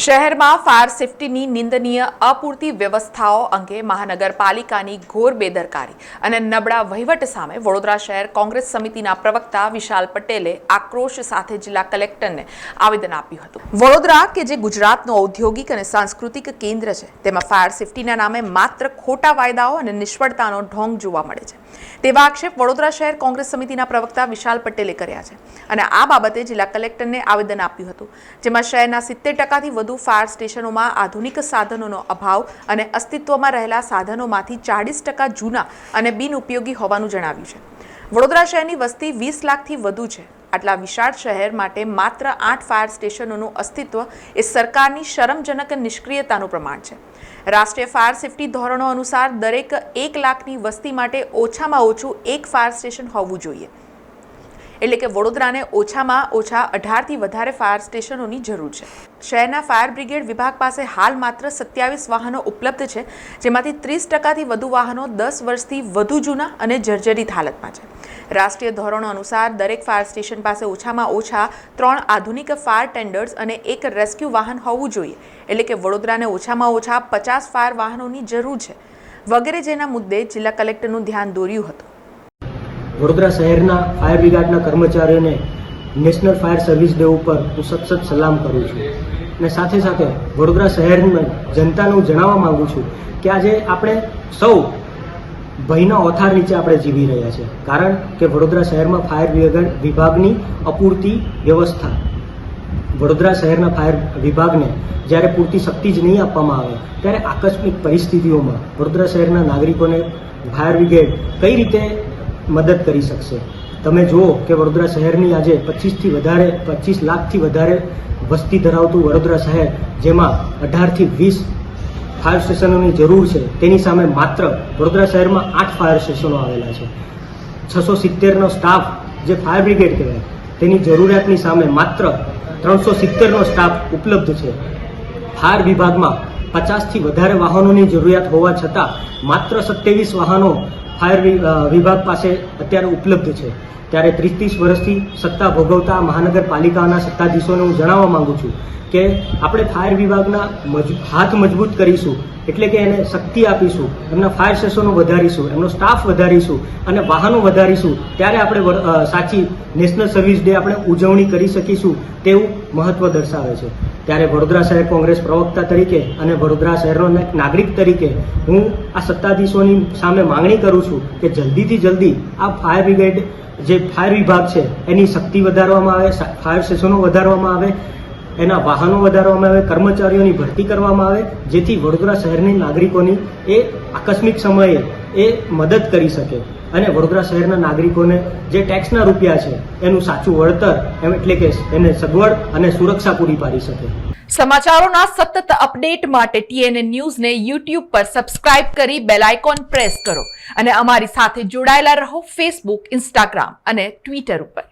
શહેરમાં ફાયર સેફટીની નિંદનીય અપૂરતી વ્યવસ્થાઓ અંગે મહાનગરપાલિકાની ઘોર બેદરકારી અને નબળા વહીવટ સામે વડોદરા શહેર કોંગ્રેસ સમિતિના પ્રવક્તા વિશાલ પટેલે આક્રોશ સાથે જિલ્લા કલેક્ટરને આવેદન આપ્યું હતું. વડોદરા કે જે ગુજરાતનું ઔદ્યોગિક અને સાંસ્કૃતિક કેન્દ્ર છે, તેમાં ફાયર સેફટીના નામે માત્ર ખોટા વાયદાઓ અને નિષ્ફળતાનો ઢોંગ જોવા મળે છે. તેવા આક્ષેપ વડોદરા શહેર કોંગ્રેસ સમિતિના પ્રવક્તા વિશાલ પટેલે કર્યા છે. અને આ બાબતે જિલ્લા કલેક્ટરને આવેદન આપ્યું હતું, જેમાં શહેરના સિત્તેર ટકાથી વધુ ફાયર સ્ટેશનોમાં આધુનિક સાધનોનો અભાવ અને અસ્તિત્વમાં રહેલા સાધનોમાંથી ચાળીસ ટકા જૂના અને બિનઉપયોગી હોવાનું જણાવ્યું છે. વડોદરા શહેરની વસ્તી વીસ લાખથી વધુ છે. આટલા વિશાળ શહેર માટે માત્ર આઠ ફાયર સ્ટેશનોનું અસ્તિત્વ એ સરકારની શરમજનક નિષ્ક્રિયતાનું પ્રમાણ છે. રાષ્ટ્રીય ફાયર સેફટી ધોરણો અનુસાર દરેક એક લાખની વસ્તી માટે ઓછામાં ઓછું એક ફાયર સ્ટેશન હોવું જોઈએ. એટલે કે વડોદરાને ઓછામાં ઓછા અઢારથી વધારે ફાયર સ્ટેશનોની જરૂર છે. શહેરના ફાયર બ્રિગેડ વિભાગ પાસે હાલ માત્ર સત્યાવીસ વાહનો ઉપલબ્ધ છે, જેમાંથી ત્રીસ ટકાથી વધુ વાહનો દસ વર્ષથી વધુ જૂના અને જર્જરિત હાલતમાં છે. રાષ્ટ્રીય ધોરણો અનુસાર દરેક ફાયર સ્ટેશન પાસે ઓછામાં ઓછા ત્રણ આધુનિક ફાયર ટેન્ડર્સ અને એક રેસ્ક્યુ વાહન હોવું જોઈએ. એટલે કે વડોદરાને ઓછામાં ઓછા પચાસ ફાયર વાહનોની જરૂર છે. વગેરે જેના મુદ્દે જિલ્લા કલેક્ટરનું ધ્યાન દોર્યું હતું. વડોદરા શહેરના ફાયર બ્રિગેડના કર્મચારીઓને નેશનલ ફાયર સર્વિસ ડે ઉપર હું સતત સલામ કરું છું. અને સાથે સાથે વડોદરા શહેરની જનતાને હું જણાવવા માગું છું કે આજે આપણે સૌ ભયના ઓથાર નીચે આપણે જીવી રહ્યા છીએ. કારણ કે વડોદરા શહેરમાં ફાયર વિભાગ વિભાગની અપૂરતી વ્યવસ્થા. વડોદરા શહેરના ફાયર વિભાગને જ્યારે પૂરતી શક્તિ જ નહીં આપવામાં આવે, ત્યારે આકસ્મિક પરિસ્થિતિઓમાં વડોદરા શહેરના નાગરિકોને ફાયર બ્રિગેડ કઈ રીતે મદદ કરી શકશે? તમે જુઓ કે વડોદરા શહેરની આજે પચીસથી વધારે, પચીસ લાખથી વધારે વસ્તી ધરાવતું વડોદરા શહેર, જેમાં અઢારથી વીસ ફાયર સ્ટેશનોની જરૂર છે. તેની સામે માત્ર વડોદરા શહેરમાં આઠ ફાયર સ્ટેશનો આવેલા છે. છસો સિત્તેરનો સ્ટાફ જે ફાયર બ્રિગેડ કહેવાય, તેની જરૂરિયાતની સામે માત્ર ત્રણસો સિત્તેરનો સ્ટાફ ઉપલબ્ધ છે. ફાયર વિભાગમાં પચાસથી વધારે વાહનોની જરૂરિયાત હોવા છતાં માત્ર સત્યાવીસ વાહનો ફાયર વિભાગ પાસે અત્યારે ઉપલબ્ધ છે. ત્યારે ત્રીસ ત્રીસ વર્ષથી સત્તા ભોગવતા મહાનગરપાલિકાના સત્તાધીશોને હું જણાવવા માગું છું કે આપણે ફાયર વિભાગના હાથ મજબૂત કરીશું, એટલે કે એને શક્તિ આપીશું, એમના ફાયર સ્ટેશનો વધારીશું, એમનો સ્ટાફ વધારીશું, અને વાહનો વધારીશું, ત્યારે આપણે સાચી નેશનલ સર્વિસ ડે આપણે ઉજવણી કરી શકીશું, તેવું મહત્વ દર્શાવે છે. ત્યારે વડોદરા શહેર કોંગ્રેસ પ્રવક્તા તરીકે અને વડોદરા શહેરનો નાગરિક તરીકે હું આ સત્તાધીશોની સામે માંગણી કરું છું કે જલ્દીથી જલ્દી આ ફાયર બ્રિગેડ જે ફાયર વિભાગ છે, એની શક્તિ વધારવામાં આવે ફાયર સ્ટેશનો વધારવામાં આવે, એના વાહનો વધારવામાં આવે, કર્મચારીઓની ભરતી કરવામાં આવે, જેથી વડોદરા શહેરની નાગરિકોની એ આકસ્મિક સમયે એ મદદ કરી શકે. અને વડોદરા શહેરના નાગરિકોને જે ટેક્સના રૂપિયા છે, એનું સાચું વળતર એમ એટલે કે એને સગવડ અને સુરક્ષા પૂરી પાડી શકે. સમાચારોના સતત અપડેટ માટે ટીએનએ ન્યૂઝને યુટ્યુબ પર સબસ્ક્રાઇબ કરી બેલ આઇકોન પ્રેસ કરો અને અમારી સાથે જોડાયેલા રહો ફેસબુક ઇન્સ્ટાગ્રામ અને ટ્વિટર ઉપર.